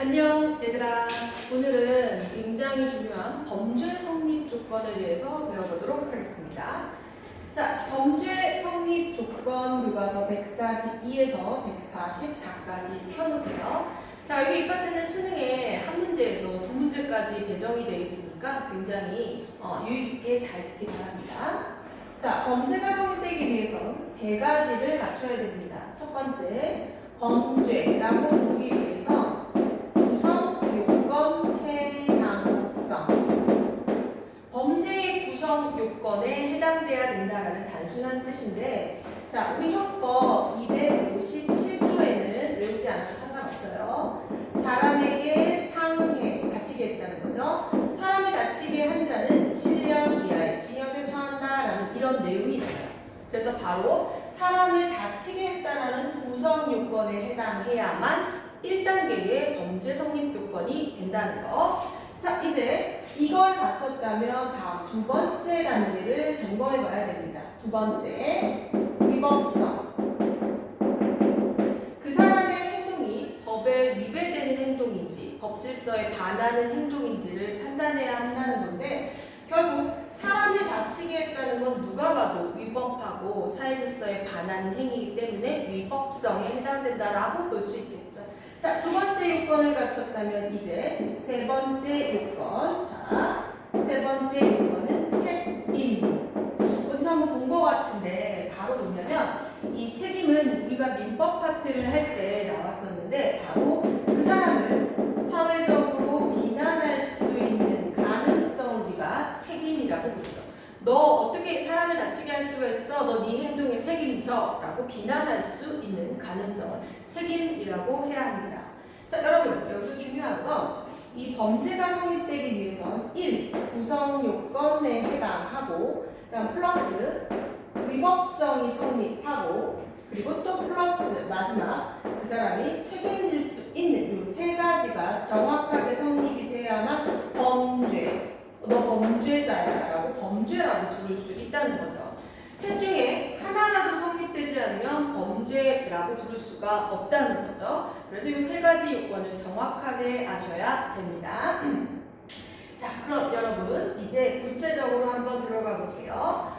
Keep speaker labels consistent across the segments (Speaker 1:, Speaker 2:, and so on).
Speaker 1: 안녕 얘들아. 오늘은 굉장히 중요한 범죄 성립 조건에 대해서 배워보도록 하겠습니다. 자 범죄 성립 조건 교과서 142에서 144까지 펴놓으세요. 자 여기 이 파트는 수능에 한 문제에서 두 문제까지 배정이 되어 있으니까 굉장히 어, 유익 있게 잘 듣기 바랍니다. 자 범죄가 성립되기 위해선 세 가지를 갖춰야 됩니다. 첫 번째 범죄라고 부르기 위해서 단순한 뜻인데 자 우리 형법 257조에는 외우지 않아도 상관없어요. 사람에게 상해 다치게 했다는 거죠? 사람을 다치게 한 자는 7년 이하의 징역에 처한다라는 이런 내용이 있어요. 그래서 바로 사람을 다치게 했다라는 구성 요건에 해당해야만 1단계의 범죄 성립 요건이 된다는 거. 이걸 갖췄다면 다음 두 번째 단계를 점검해 봐야 됩니다. 두 번째, 위법성. 그 사람의 행동이 법에 위배되는 행동인지, 법 질서에 반하는 행동인지를 판단해야 한다는 건데, 결국 사람을 다치게 했다는 건 누가 봐도 위법하고 사회 질서에 반하는 행위이기 때문에 위법성에 해당된다라고 볼 수 있겠죠. 자, 두 번째 요건을 갖췄다면 이제 세 번째 요건. 자, 세 번째 요건은 책임. 어디서 한번 본 것 같은데 바로 뭐냐면 이 책임은 우리가 민법 파트를 할 때 나왔었는데 바로 그 사람을 사회적으로 비난할 수 있는 가능성을 우리가 책임이라고 부르죠. 너 어떻게 사람을 다치게 할 수가 있어? 너 네 행동에 책임져? 라고 비난할 수 있는 가능성을 책임이라고 해야 합니다. 자, 여러분, 여기서 중요한 건 이 범죄가 성립되기 위해선 1. 구성 요건에 해당하고 그다음 플러스 위법성이 성립하고 그리고 또 플러스 마지막 그 사람이 책임질 수 있는 이 세 가지가 정확하게 성립이 돼야만 범죄 너 범죄자야라고 범죄라고 부를 수 있다는 거죠. 셋 중에 하나라도 성립되지 않으면 범죄라고 부를 수가 없다는 거죠. 그래서 이 세 가지 요건을 정확하게 아셔야 됩니다. 자, 그럼 여러분 이제 구체적으로 한번 들어가 볼게요.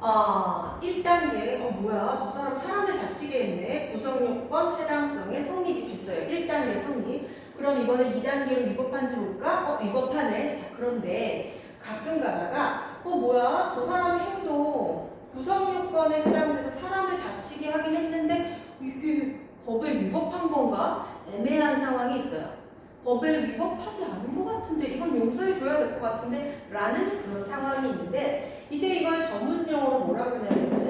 Speaker 1: 아, 1단계, 어, 뭐야, 저 사람 사람을 다치게 했네. 구성요건 해당성에 성립이 됐어요. 1단계 성립. 그럼 이번에 2단계로 위법한지 볼까? 어, 위법하네. 자, 그런데 가끔 가다가, 어, 뭐야, 저 사람의 행동, 구성요건에 해당돼서 사람을 다치게 하긴 했는데, 이게 법에 위법한 건가? 애매한 상황이 있어요. 법에 위법하지 않은 것 같은데, 이건 용서해줘야 될 것 같은데, 라는 그런 상황이 있는데, 이때 이걸 전문 용어로 뭐라 그러냐면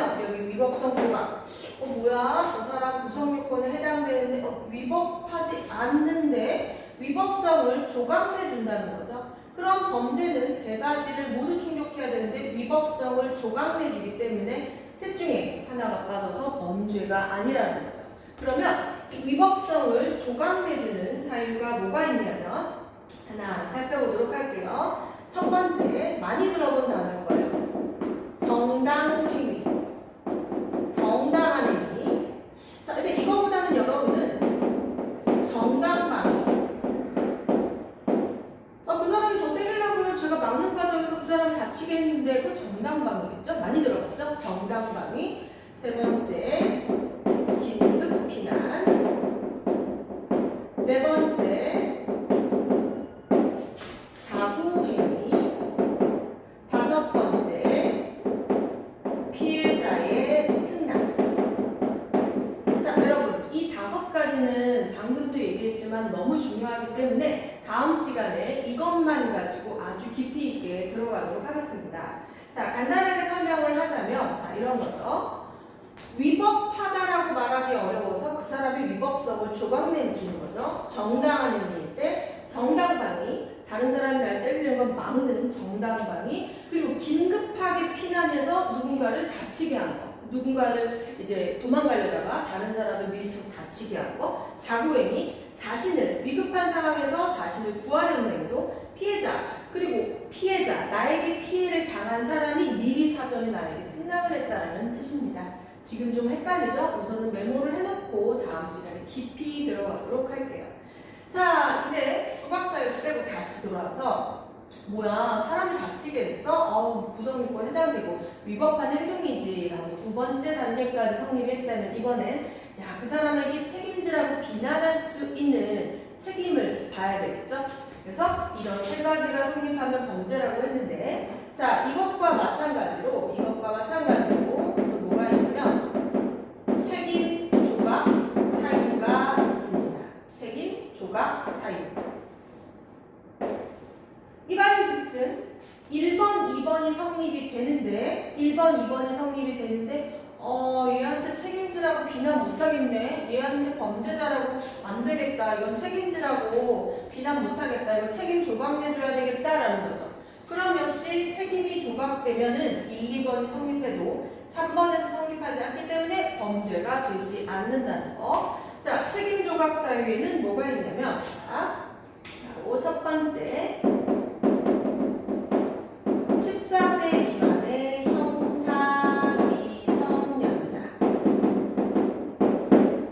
Speaker 1: 되냐면 여기 위법성 조각. 어 뭐야? 저 사람 구성 요건에 해당되는데 어, 위법하지 않는데 위법성을 조각내 준다는 거죠. 그럼 범죄는 세 가지를 모두 충족해야 되는데 위법성을 조각내 주기 때문에 셋 중에 하나가 빠져서 범죄가 아니라는 거죠. 그러면 이 위법성을 조각내주는 사유가 뭐가 있냐면 하나 살펴보도록 할게요. 첫 번째 많이 들어본 단어인 거예요. 들어가도록 하겠습니다. 자, 간단하게 설명을 하자면, 자, 이런 거죠. 위법하다라고 말하기 어려워서 그 사람의 위법성을 조각내 주는 거죠. 정당한 행위일 때 정당방위, 다른 사람이 날 때리는 건 막는 정당방위, 그리고 긴급하게 피난해서 누군가를 다치게 한 거. 누군가를 이제 도망가려다가 다른 사람을 밀쳐서 다치게 하고 자구행위 자신을 위급한 상황에서 자신을 구하려는 행동 피해자 그리고 피해자 나에게 피해를 당한 사람이 미리 사전에 나에게 승낙을 했다는 뜻입니다. 지금 좀 헷갈리죠? 우선은 메모를 해놓고 다음 시간에 깊이 들어가도록 할게요. 자 이제 조각사유 빼고 다시 돌아와서 뭐야 사람이 다치게 했어? 어우 구성요건 해당되고 위법한 행동이지 라고 두 번째 단계까지 성립했다면 이번엔 자, 그 사람에게 책임지라고 비난할 수 있는 책임을 봐야 되겠죠? 그래서 이런 세 가지가 성립하면 범죄라고 했는데 자 이것과 마찬가지로 이것과 마찬가지로 또 뭐가 있냐면 책임 조각 사유가 있습니다. 책임 조각 사유 이반즉슨 1번, 2번이 성립이 되는데 1번, 2번이 성립이 되는데 어 얘한테 책임지라고 비난 못하겠네 얘한테 범죄자라고 안 되겠다 이건 책임지라고 비난 못하겠다 이거 책임 조각내줘야 되겠다라는 거죠. 그럼 역시 책임이 조각되면은 1, 2번이 성립해도 3번에서 성립하지 않기 때문에 범죄가 되지 않는다는 거 자 책임 조각 사유에는 뭐가 있냐면 자 바로 첫 번째. 14세 미만의 형사 미성년자.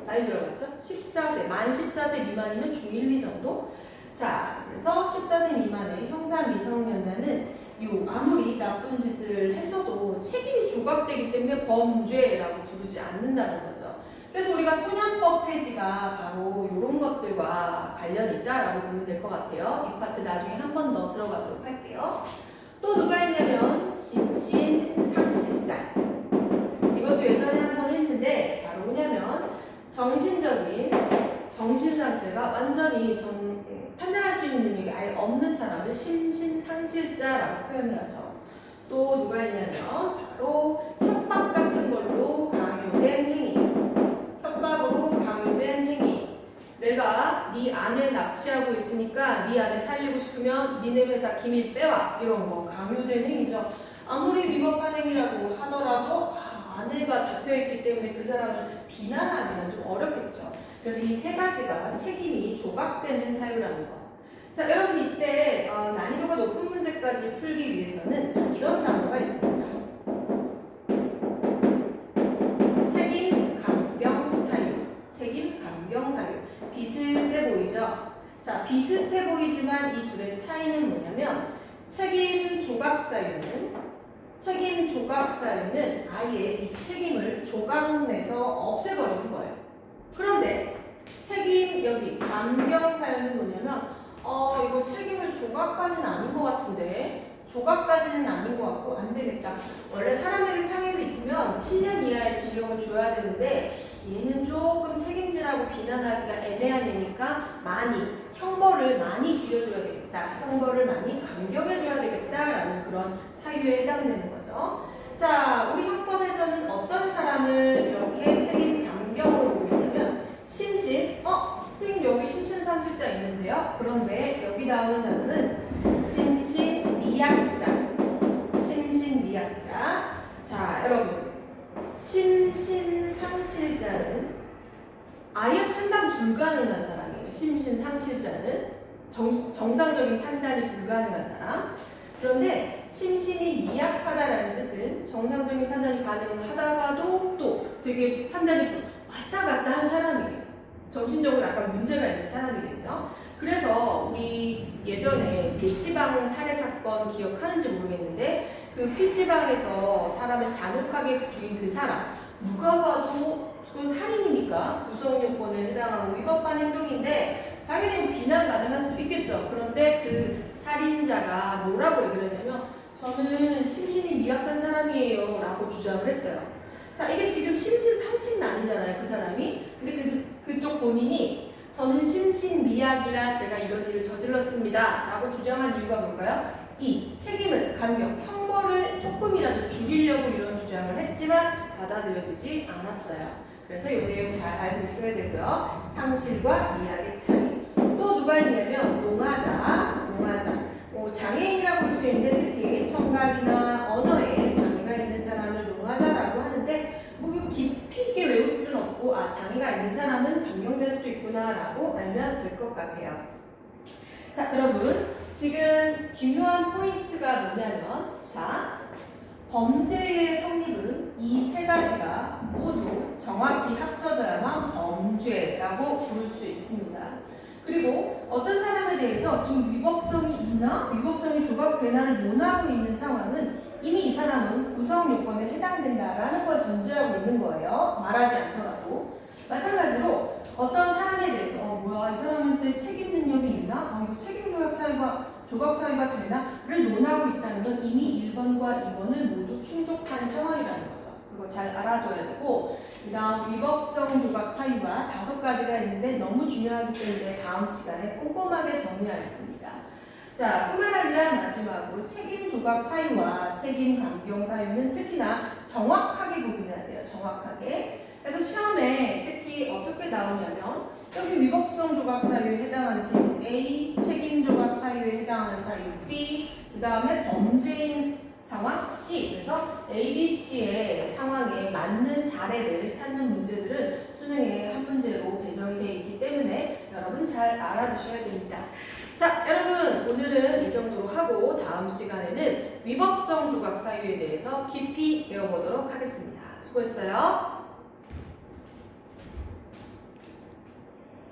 Speaker 1: 많이 들어봤죠? 14세 만 14세 미만이면 중1, 2 정도? 자 그래서 14세 미만의 형사 미성년자는 요 아무리 나쁜 짓을 했어도 책임이 조각되기 때문에 범죄라고 부르지 않는다는 거죠. 그래서 우리가 소년법 폐지가 바로 이런 것들과 관련이 있다라고 보면 될 것 같아요. 이 파트 나중에 한 번 더 들어가도록 할게요. 또 누가 있냐면 심신 상실자 이것도 예전에 한 번 했는데 바로 뭐냐면 정신적인 정신 상태가 완전히 정, 음, 판단할 수 있는 능력이 아예 없는 사람을 심신 상실자라고 표현해야죠. 또 누가 있냐면 바로 협박 같은 걸로 강요된 행위 협박으로 강요된 행위 내가 네 아내 납치하고 있으니까 네 아내 살리고 싶으면 니네 회사 기밀 빼와 이런 거 강요된 행위죠. 아무리 위법한 행위라고 하더라도 아, 아내가 잡혀있기 때문에 그 사람을 비난하기는 좀 어렵겠죠. 그래서 이 세 가지가 책임이 조각되는 사유라는 거. 자, 여러분 이때 어, 난이도가 높은 문제까지 풀기 위해서는 자, 이런 단어가 있습니다. 비슷해 보이죠? 자, 비슷해 보이지만 이 둘의 차이는 뭐냐면 책임 조각 사유는 책임 조각 사유는 아예 이 책임을 조각내서 없애버리는 거예요. 그런데 책임 여기 감경 사유는 뭐냐면 어 이거 책임을 조각까지는 아닌 것 같은데 조각까지는 아닌 것 같고 안 되겠다. 원래 사람에게 상해를 입으면 7년 이하의 징역을 줘야 되는데 얘는 조금 책임지라고 비난하기가 애매한 애니까 많이 형벌을 많이 줄여줘야 되겠다. 형벌을 많이 감경해줘야 되겠다라는 그런 사유에 해당되는 거죠. 자, 우리 학법에서는 어떤 사람을 이렇게 책임 감경으로 보고 있냐면 심신, 어? 선생님 여기 심신상실자 있는데요. 그런데 여기 나오는 단어는 심신미약자. 심신미약자. 자, 여러분. 심신상실자는 아예 판단 불가능한 사람이에요. 심신상실자는 정, 정상적인 판단이 불가능한 사람. 그런데 심신이 미약하다라는 뜻은 정상적인 판단이 가능하다가도 또 되게 판단이 왔다. 정신적으로 약간 문제가 있는 사람이겠죠. 그래서 우리 예전에 PC방 살해 사건 기억하는지 모르겠는데 그 PC방에서 사람을 잔혹하게 죽인 그 사람 누가 봐도 그 살인이니까 구성 요건에 해당하고 위법한 행동인데 당연히 비난 가능할 수도 있겠죠. 그런데 그 살인자가 뭐라고 얘기를 했냐면 저는 심신이 미약한 사람이에요 라고 주장을 했어요. 자 이게 지금 심신 상실은 아니잖아요 그 사람이. 근데 그, 그쪽 본인이 저는 심신 미약이라 제가 이런 일을 저질렀습니다 라고 주장한 이유가 뭘까요? 이 책임을 감경, 형벌을 조금이라도 줄이려고 이런 주장을 했지만 받아들여지지 않았어요. 그래서 이 내용 잘 알고 있어야 되고요. 상실과 미약의 차이. 또 누가 있냐면 농아자, 농아자. 뭐 장애인이라고 볼 수 있는데 특히 청각이나 언어에 장애가 있는 사람을 농아자라고 하는데 같아요. 자, 여러분. 지금 중요한 포인트가 뭐냐면, 자, 범죄의 성립은 이 세 가지가 모두 정확히 합쳐져야만 범죄라고 부를 수 있습니다. 그리고 어떤 사람에 대해서 지금 위법성이 있나? 위법성이 조각되나를 논하고 있는 상황은 이미 이 사람은 구성 요건에 해당된다라는 걸 전제하고 있는 거예요. 말하지 않더라도. 마찬가지로 어떤 사람에 대해서 어 뭐야 이 사람한테 책임 능력이 있나? 아 이거 책임 조약 사유가 조각 사유가 되나?를 논하고 있다는 건 이미 1번과 2번을 모두 충족한 상황이라는 거죠. 그거 잘 알아둬야 되고 그 다음 위법성 조각 사유가 다섯 가지가 있는데 너무 중요하기 때문에 다음 시간에 꼼꼼하게 정리하겠습니다. 자, 뿐만 아니라 마지막으로 책임 조각 사유와 책임 감경 사유는 특히나 정확하게 구분해야 돼요. 정확하게. 그래서 시험에 어떻게 나오냐면 여기 위법성 조각 사유에 해당하는 케이스 A, 책임 조각 사유에 해당하는 사유 B, 그 다음에 범죄인 상황 C. 그래서 A, B, C의 상황에 맞는 사례를 찾는 문제들은 수능에 한 문제로 배정이 되어 있기 때문에 여러분 잘 알아두셔야 됩니다. 자, 여러분 오늘은 이 정도로 하고 다음 시간에는 위법성 조각 사유에 대해서 깊이 배워보도록 하겠습니다. 수고했어요.